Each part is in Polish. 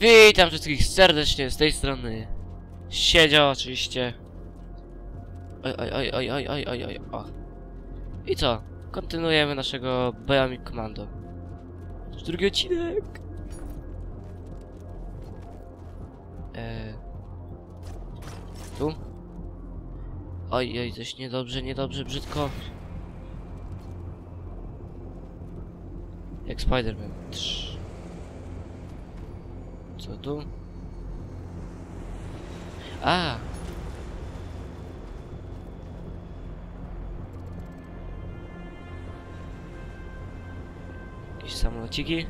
Witam wszystkich serdecznie z tej strony. Siedział oczywiście. Oj, oj, oj, oj, oj, oj, oj, oj, o. I co? Kontynuujemy naszego Bionic Commando. Drugi odcinek. Eee. Tu? Oj, oj, coś niedobrze, niedobrze, brzydko. Jak Spider-Man. Co tu? A! Jakieś samolociki?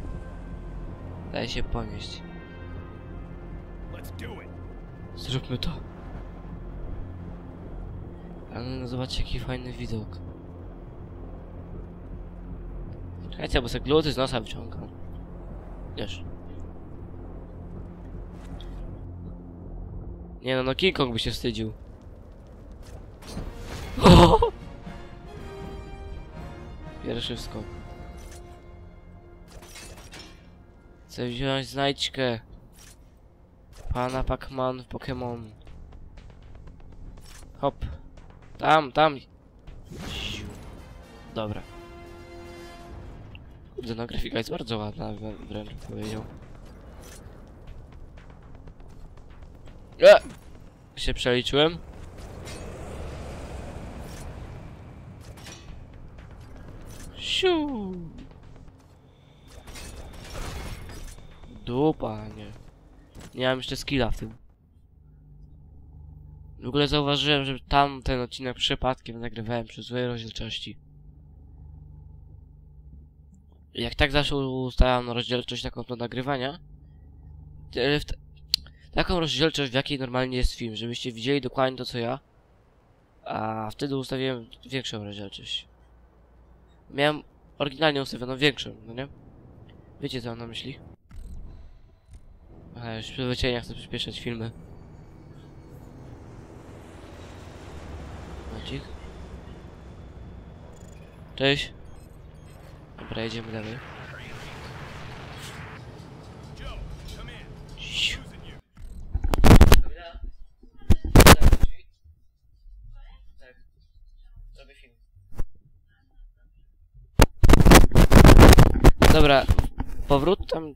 Daje się ponieść. Zróbmy to. Ale no zobaczcie jaki fajny widok. Czekajcie, bo sobie gluty z nosa wyciągam. Wiesz. Nie no, no King Kong by się wstydził. Pierwszy skok. Chcę wziąć znajdźkę. Pana Pac-Man w Pokémon. Hop. Tam, tam. Dobra. Kurde, no grafika jest bardzo ładna, wrę- wręcz powiedział. E! Się przeliczyłem. Siu. Dupa, nie. Nie mam jeszcze skilla w tym. W ogóle zauważyłem, że tam ten odcinek przypadkiem nagrywałem przy złej rozdzielczości. Jak tak zawsze ustalam rozdzielczość taką do nagrywania, taką rozdzielczość, w jakiej normalnie jest film, żebyście widzieli dokładnie to co ja, a wtedy ustawiłem większą rozdzielczość. Miałem oryginalnie ustawioną większą, no nie? Wiecie co mam na myśli? A już przy wycieniach chcę przyspieszać filmy. Momencik. Cześć. Dobra, jedziemy dalej. Joe, come in. Siu. Using you. Tak. Zrobię film. Dobra, powrót tam...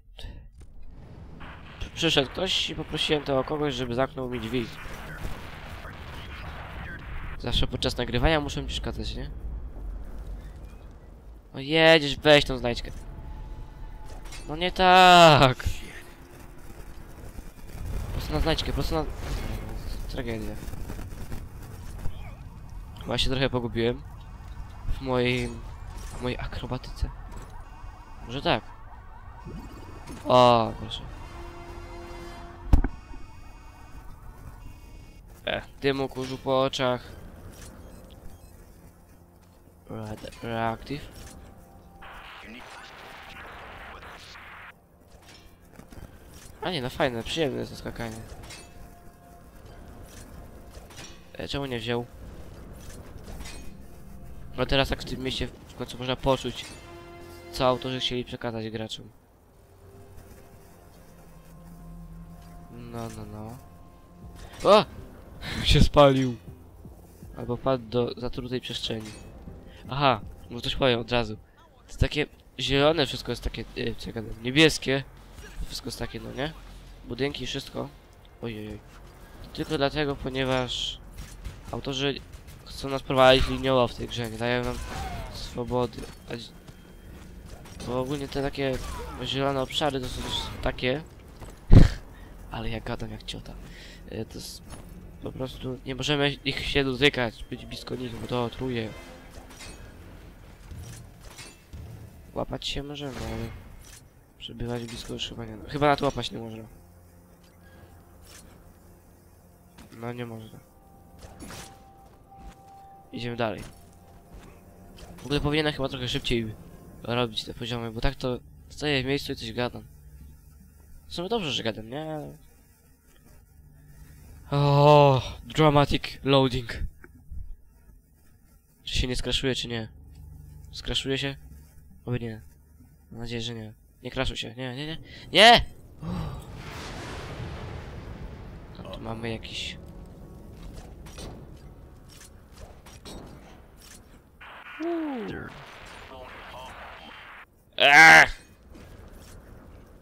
Przyszedł ktoś i poprosiłem to o kogoś, żeby zamknął mi drzwi. Zawsze podczas nagrywania muszę przeszkadzać, nie? No jedziesz, weź tą znajdźkę. No nie tak! Prosto na znajdźkę, prosto na... Tragedia. Chyba się trochę pogubiłem. W moim... W mojej akrobatyce. Może tak. O, proszę. E, dymu kurzu po oczach. Red, reactive. A nie, no fajne, przyjemne jest to skakanie. E, czemu nie wziął? No teraz tak w tym mieście w końcu można poczuć, co autorzy chcieli przekazać graczom. No, no, no. O! się spalił. Albo padł do zatrutej przestrzeni. Aha, może coś powiem od razu. To jest takie zielone, wszystko jest takie, co ja gadam, niebieskie. Wszystko jest takie, no nie? Budynki, wszystko. Ojej. Tylko dlatego, ponieważ autorzy chcą nas prowadzić liniowo w tej grze, nie dają nam swobody. Bo ogólnie te takie zielone obszary to są też takie... Ale ja gadam jak ciota. E, To jest po prostu... Nie możemy ich się dotykać, być blisko nich, bo to truje. Łapać się możemy, ale... Przebywać blisko już chyba nie... Chyba na to łapać nie można. No nie można. Idziemy dalej. W ogóle powinienem chyba trochę szybciej robić te poziomy, bo tak to stoję w miejscu i coś gadam. W sumie dobrze, że gadam, nie? O, dramatic loading. Czy się nie skraszuje, czy nie? Skraszuje się? Oby nie. Mam nadzieję, że nie. Nie kraszuj się. Nie, nie, nie. Nie! Uff. Tu mamy jakiś... Eee!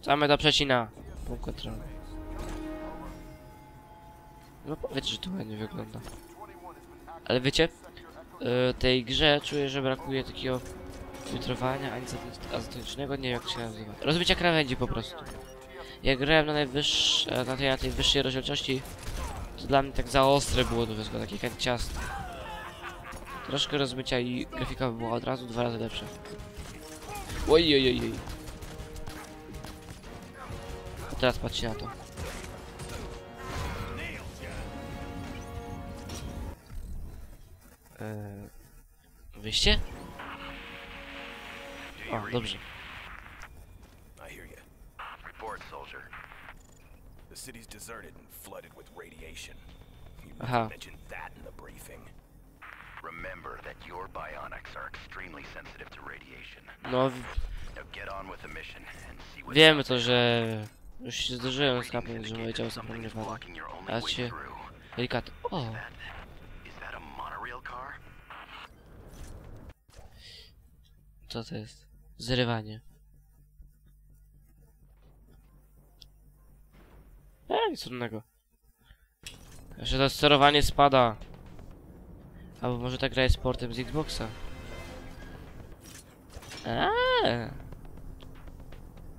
Same do przecina. Kontrolny. No powiedz, że to ładnie wygląda. Ale wiecie, y, tej grze czuję, że brakuje takiego filtrowania ani azot- azotycznego, nie wiem jak się nazywa. Rozbicia krawędzi po prostu. Jak grałem na najwyższej, na tej, na tej wyższej rozdzielczości, to dla mnie tak za ostre było to wszystko, takie kanciaste. Troszkę rozmycia i grafika by była od razu dwa razy lepsza. Oj, oj, oj, teraz patrzcie na to. Eee, wyjście? O, dobrze. I hear you. Report, soldier. The city's deserted and flooded with radiation. You Aha. mentioned that in the briefing. Remember that your bionics are extremely sensitive to radiation. No, Now get on with the mission and see what wiemy to, że już się zderzyłem z kapem, że moje ciało your only Teraz się delikatnie... O! Co to jest? Zrywanie. Eee, nic trudnego. Jeszcze to sterowanie spada. Albo może ta gra jest portem z Xboxa. Eee.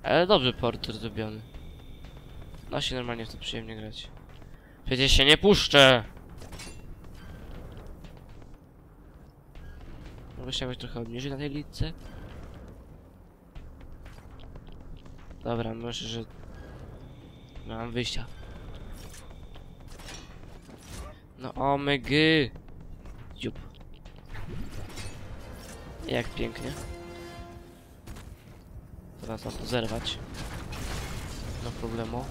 Ale dobrze port zrobiony. No się normalnie w to przyjemnie grać. Przecież się nie puszczę! Mogę się jakoś trochę obniżyć na tej lidce? Dobra, myślę, że... Mam wyjścia. No omygy! Dziób. Jak pięknie. Teraz mam to zerwać. No problemu.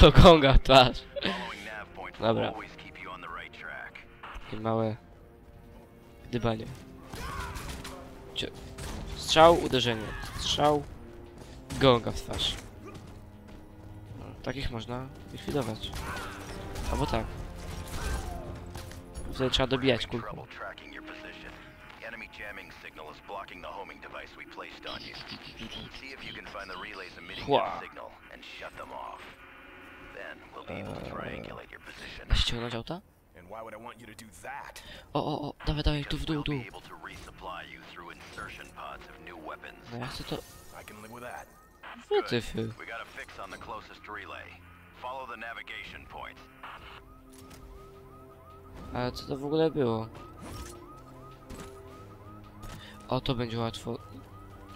Kokonga w twarz. Dobra. Takie małe gdybanie. Strzał, uderzenie. Strzał, gonga w twarz. No, takich można likwidować. Albo tak. Wtedy trzeba dobijać Having jamming signal is blocking the homing device we placed on you. See if you can find the relays emitting Hua. that signal and shut them off. Then we'll be able to Eee. triangulate your position. Da się ściągnąć auta? And why would I want you to do that? O, o, o, dawaj, dawaj, tu w dół, We'll dół. be able to resupply you through insertion pods of new weapons. No ja chcę to... I can live with that. Wytyfy. We got a fix on the closest relay. Follow the navigation points. Ale co to w ogóle było? O, to będzie łatwo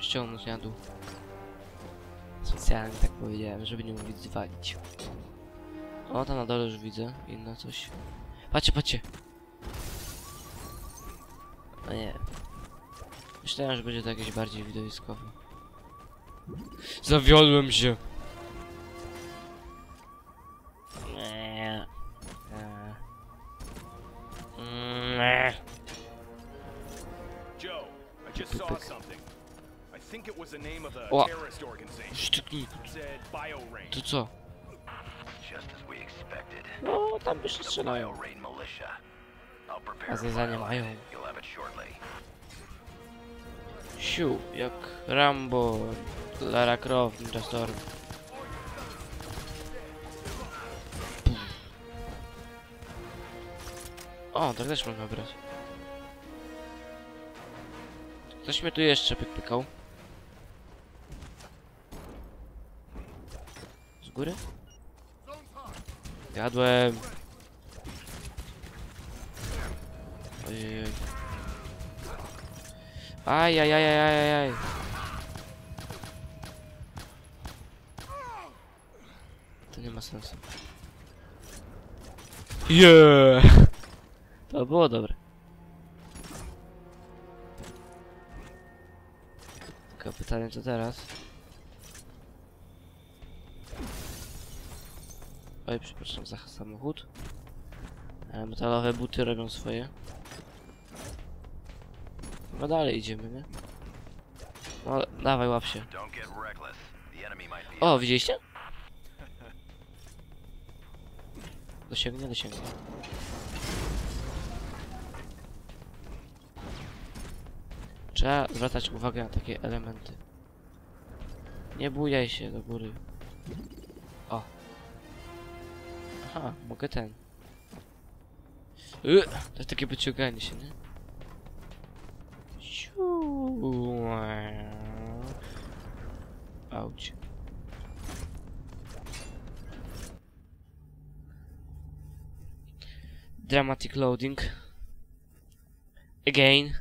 ściągnąć na dół. Specjalnie tak powiedziałem, żeby nie mówić zwalić. O, tam na dole już widzę inne coś. Patrzcie, patrzcie! No nie. Myślałem, że będzie to jakieś bardziej widowiskowe. Zawiodłem się! Said BioRain. To co? No, tam jeszcze The strzelają. BioRain militia. I'll prepare A zadanie mają. it. You'll have it shortly. Siu, jak Rambo, Lara Croft, Ninja Storm. O, tak też można brać. Ktoś mnie tu jeszcze pykał. Jadłem. Ojej. Aj, aj, aj, aj, aj, aj. To nie ma sensu. Yeah! To było dobre. Tylko pytanie co teraz? Oj, przepraszam za samochód. Ale metalowe buty robią swoje. No dalej idziemy, nie? No, dawaj, łap się. O, widzieliście? Dosięgnie, dosięgnie. Trzeba zwracać uwagę na takie elementy. Nie bujaj się do góry. O. Aha, mogę ten. Yy, to jest takie wyciąganie się, nie? Auć. Dramatic loading. Again.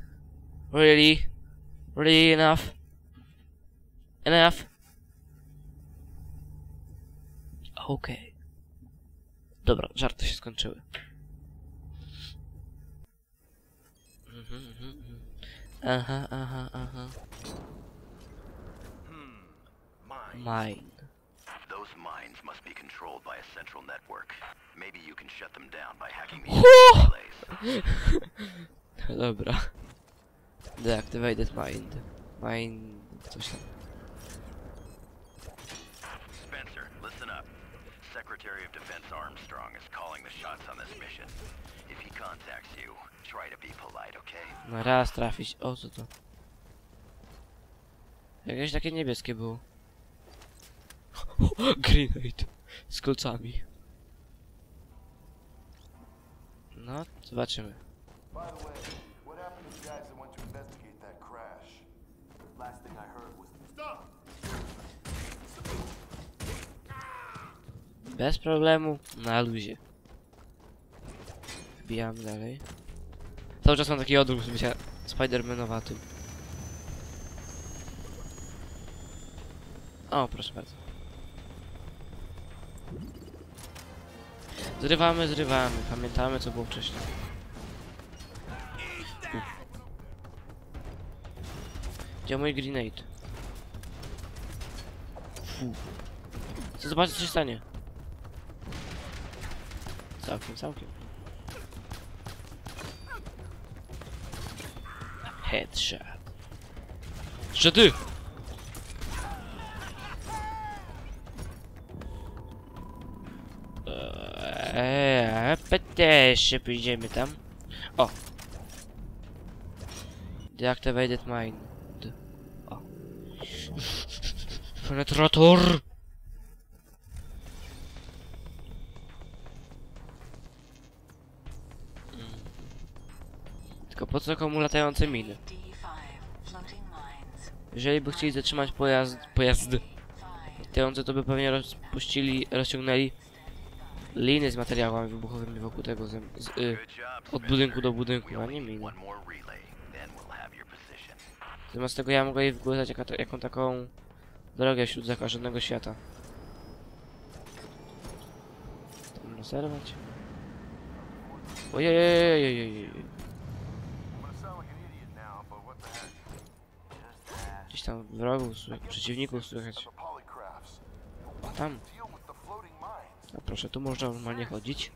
Really? Really enough? Enough? Okej. Dobra, żarty się skończyły. Aha, aha, aha. Mine. Those mines must be controlled by a central network. Maybe you can shut them down by hacking the. Dobra. Deactivated mind. Mind... coś tam. Secretary of Defense Armstrong is calling the shots on this mission. If he contacts you, try to be polite, okay? No raz trafić. O, co to? Jakieś takie niebieskie było. Grenade. Z kolcami. No, zobaczymy. By the way, what happened to the guys that went to investigate that crash? Last thing I heard was Stop! Bez problemu. Na luzie. Wbijam dalej. Cały czas mam taki odruch bycia Spidermanowatym. O, proszę bardzo. Zrywamy, zrywamy. Pamiętamy, co było wcześniej. Gdzie mój grenade? Fu. Chcę zobaczyć, co się stanie. Całkiem, całkiem. Headshot. Jeszcze ty! Eee, też się pójdziemy tam. O! Deactivated mind. O. Penetrator! Po co komu latające miny? D5, floating mines. Jeżeli by chcieli zatrzymać pojazd, pojazdy latające, to by pewnie rozpuścili, rozciągnęli liny z materiałami wybuchowymi wokół tego, z, z, y, od budynku do budynku, a nie miny. Zamiast tego ja mogę jej wykładać jaka, jaką taką drogę wśród zakażonego świata. Tam naserwać. Ojej, I'm gonna sound like an idiot now, but what the heck? Just that. Gdzieś tam wrogów, przeciwników słychać. Polygraphs. Tam, a proszę, tu można normalnie chodzić.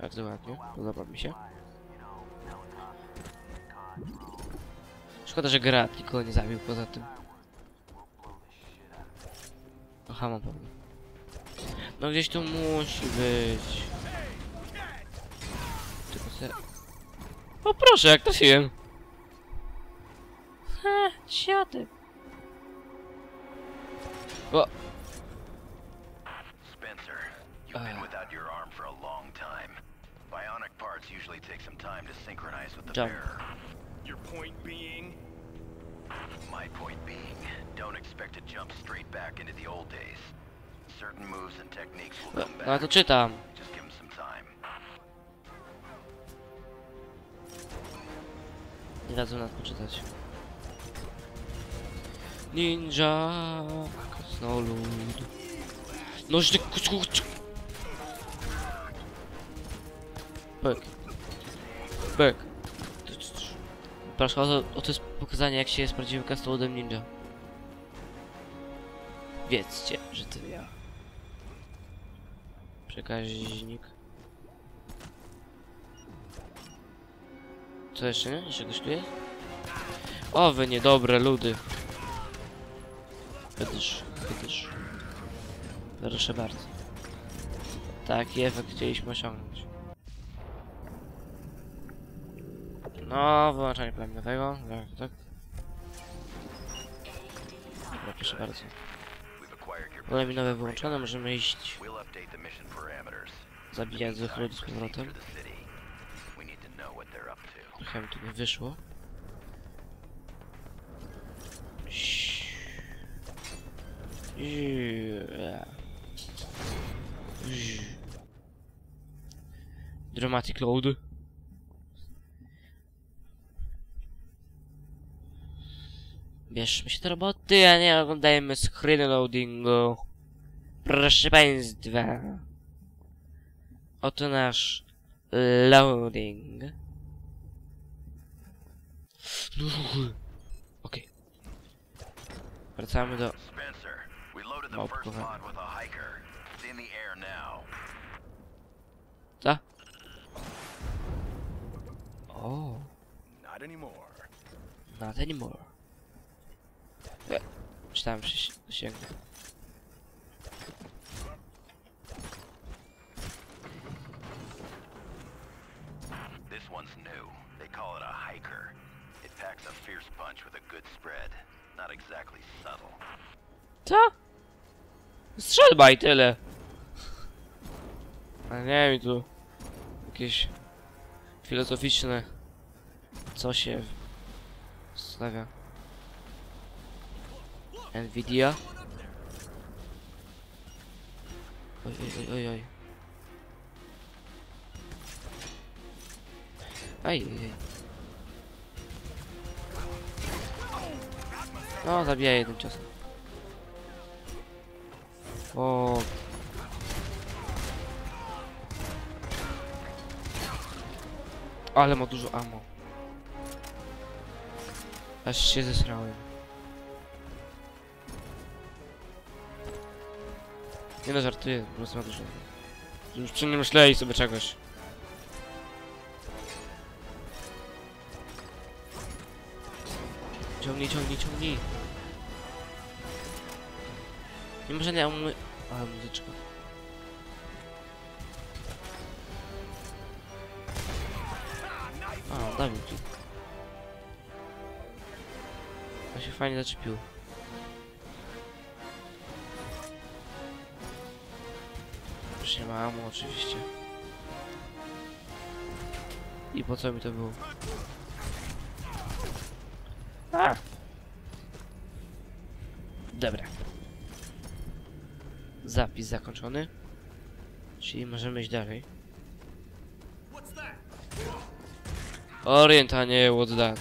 Bardzo ładnie, podoba mi się. Szkoda, że gra tylko nie zabił poza tym. Aha, mam problem. No gdzieś tu musi być. Tylko se... O proszę, jak trafiłem. Ha, siaty. O, Spencer, you've been without your arm for a long time. Bionic parts usually take some time to synchronize with the Jump. bearer. Your point being? My point being, don't expect to jump straight back into the old days. Certain moves and techniques will no, come no back. to czytam. Just give them some time. Nie dadzą nas poczytać. Ninja Krasnolud Nożny kuckucz Bek Bek Proszę o to, o jest pokazanie jak się jest prawdziwym krasnoludem ninja Wiedzcie, że to ja Przekaźnik Co jeszcze nie? Jeszcze ktoś tu jest? O, wy niedobre ludy. Wydysz, wydysz. Proszę bardzo. Taki efekt chcieliśmy osiągnąć. No, wyłączanie plemniowego. Tak, tak. Dobra, proszę bardzo. We've acquired your Pole minowe wyłączone, możemy iść zabijać złych ludzi z powrotem. Trochę mi tu nie wyszło. Dramatic load. Bierzmy się do roboty, a nie oglądajmy screen loadingu. Proszę Państwa. Oto nasz loading. Okej. Wracamy do... The Oh, first pod with a hiker. It's in the air now. Co? O, Not anymore. not anymore. E, Czytałem przysi- sięgnę. This one's new. They call it a hiker. It packs a fierce punch with a good spread. Not exactly subtle. Co? Strzelba i tyle. A nie mi tu jakieś filozoficzne co się stawia. Nvidia. Oj, oj, oj, oj. Aj, aj. No, zabiję jednym ciosem. O. Ale ma dużo ammo. Aż się zesrałem. Nie no, żartuję, po prostu ma dużo. Już przy nim myśleli sobie czegoś. Ciągnij, ciągnij, ciągnij. Nie może nie umy... Ale muzyczka. A, dawid. To się fajnie zaczepił. Już nie ma oczywiście. I po co mi to było? A! Dobra. Zapis zakończony. Czyli możemy iść dalej. Orient, a nie what that.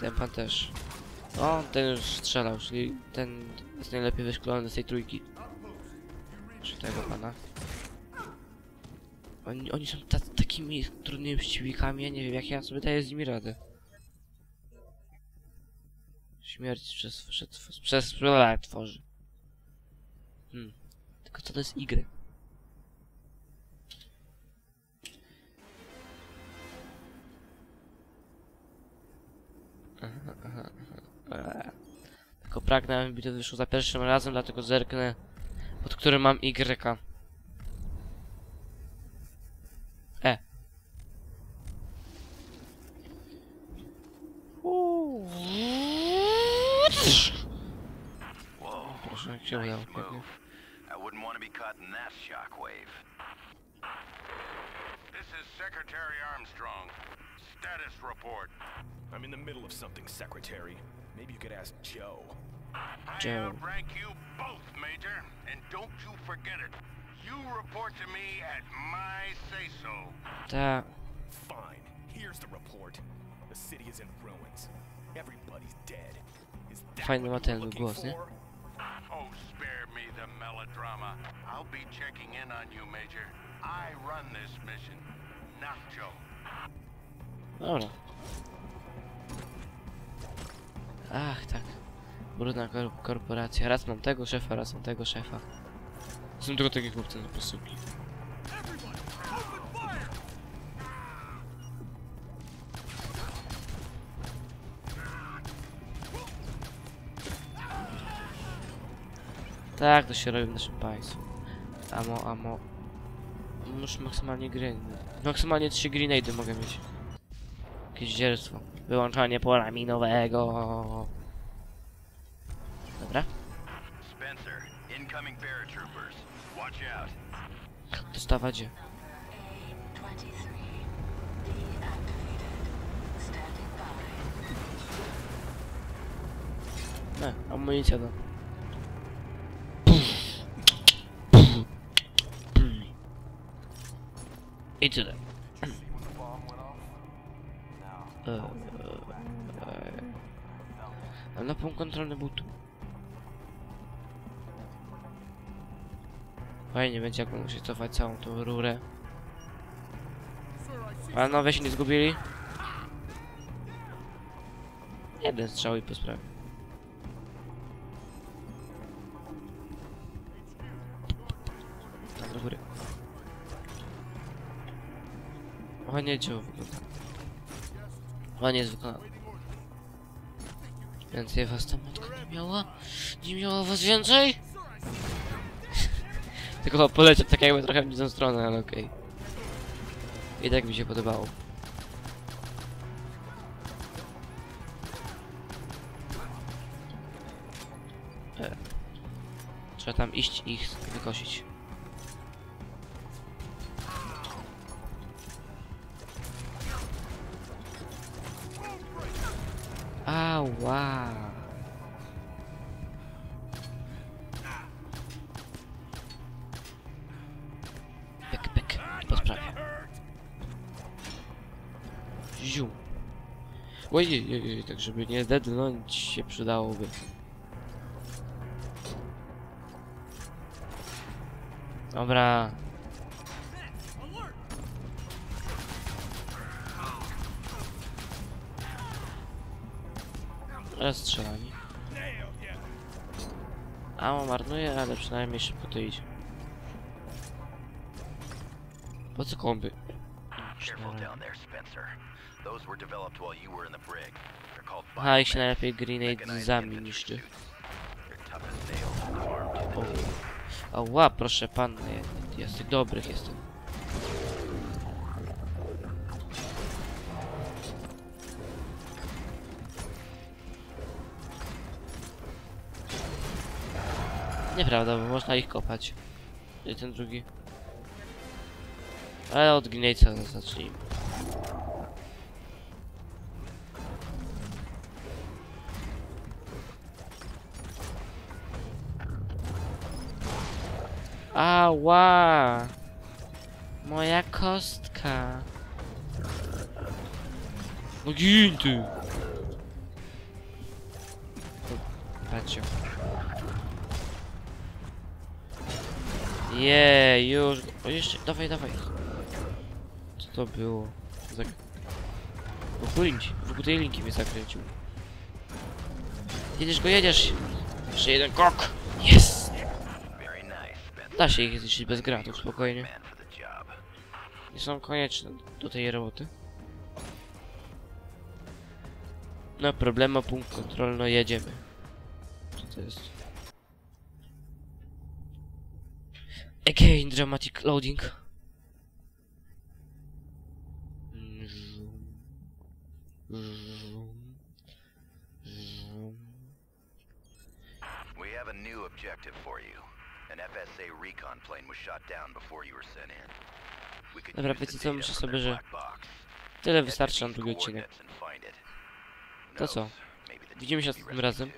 Ten pan też. O, ten już strzelał, czyli ten jest najlepiej wyszkolony z tej trójki. Czy tego pana. Oni, oni są ta, takimi trudnymi przeciwnikami, ja nie wiem jak ja sobie daję z nimi radę. Śmierć przez, przez, przez, przez tworzy. Hmm. Tylko co to jest Y? Eee. Tylko pragnę, aby to wyszło za pierwszym razem, dlatego zerknę, pod którym mam Y. E. wouldn't want to be caught in that shockwave. This is Secretary Armstrong. Status report. I'm in the middle of something, Secretary. Maybe you could ask Joe. I Joe. outrank you both, Major, and don't you forget it. You report to me at my say-so. Ta. Fine. Here's the report. The city is in ruins. Everybody's dead. Is that Fajny ma what ten you're looking głos, nie? Melodrama. I'll be checking in on you, Major. I run this mission, not Joe. Dobra. Ach, tak. Brudna kor korporacja. Raz mam tego szefa, raz mam tego szefa. Są tylko takie chłopcy na posyłki. Tak, to się robi w naszym państwu. Amo, amo. Już maksymalnie gry. Maksymalnie 3 grenady mogę mieć. Jakieś dzierstwo. Wyłączanie pola minowego. Dobra. Spencer, incoming paratroopers. Watch out. Dostawa gdzie? A23 deactivated. Standing by. Ne, amunicja do. I tyle. Did you see when the bomb went off? No. Eee, eee. A na punkt kontrolny był tu. Fajnie będzie jak będą się cofać całą tą rurę. Panowie się nie zgubili? Jeden strzał i po sprawie. Ładnie dzieło wygląda. Ładnie jest wykonane. Więcej was ta matka nie miała? Nie miała was więcej? Tylko poleciał tak jakby trochę w niezłą stronę, ale okej. I tak mi się podobało. E. Trzeba tam iść i ich wykosić. Ała. Pyk, pyk, po sprawie. Ziu. Ojej, ojej, tak żeby nie dednąć się przydałoby. Dobra. Teraz strzelanie. Amo marnuje, ale przynajmniej szybko to idzie. Po co komby? Aha, ich się najlepiej grenade Mechanized zami infantry niszczy. suits. They're tough as nails and armed to the O. teeth. Ała, proszę panny, ja z tych dobrych jestem. Nieprawda, bo można ich kopać. I ten drugi. Ale od Gnate'a zacznijmy. Ała! Moja kostka. No gin ty! Patrzcie. Je, już. O jeszcze, dawaj, dawaj. Co to było? Zak... Linki, wokół tej linki mnie zakręcił. Jedziesz go, jedziesz! Jeszcze jeden kok! Jest! Da się ich zniszczyć bez gratów, spokojnie. Nie są konieczne do tej roboty. No problemu, punkt kontrolny, jedziemy. Co to jest? Again, dramatic loading. Zoom. Zoom. Zoom. We have a new objective for you. An FSA recon plane was shot down before you were sent in. We could Dobra, use wiecie the co, myślę sobie, że tyle wystarczy na drugi odcinek. To co? Widzimy się następnym razem.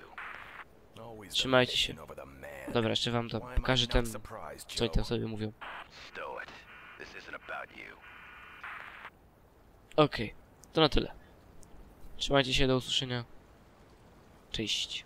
Trzymajcie się. Dobra, jeszcze wam to pokażę ten, co oni tam sobie mówią. Okej, to na tyle. Trzymajcie się, do usłyszenia. Cześć.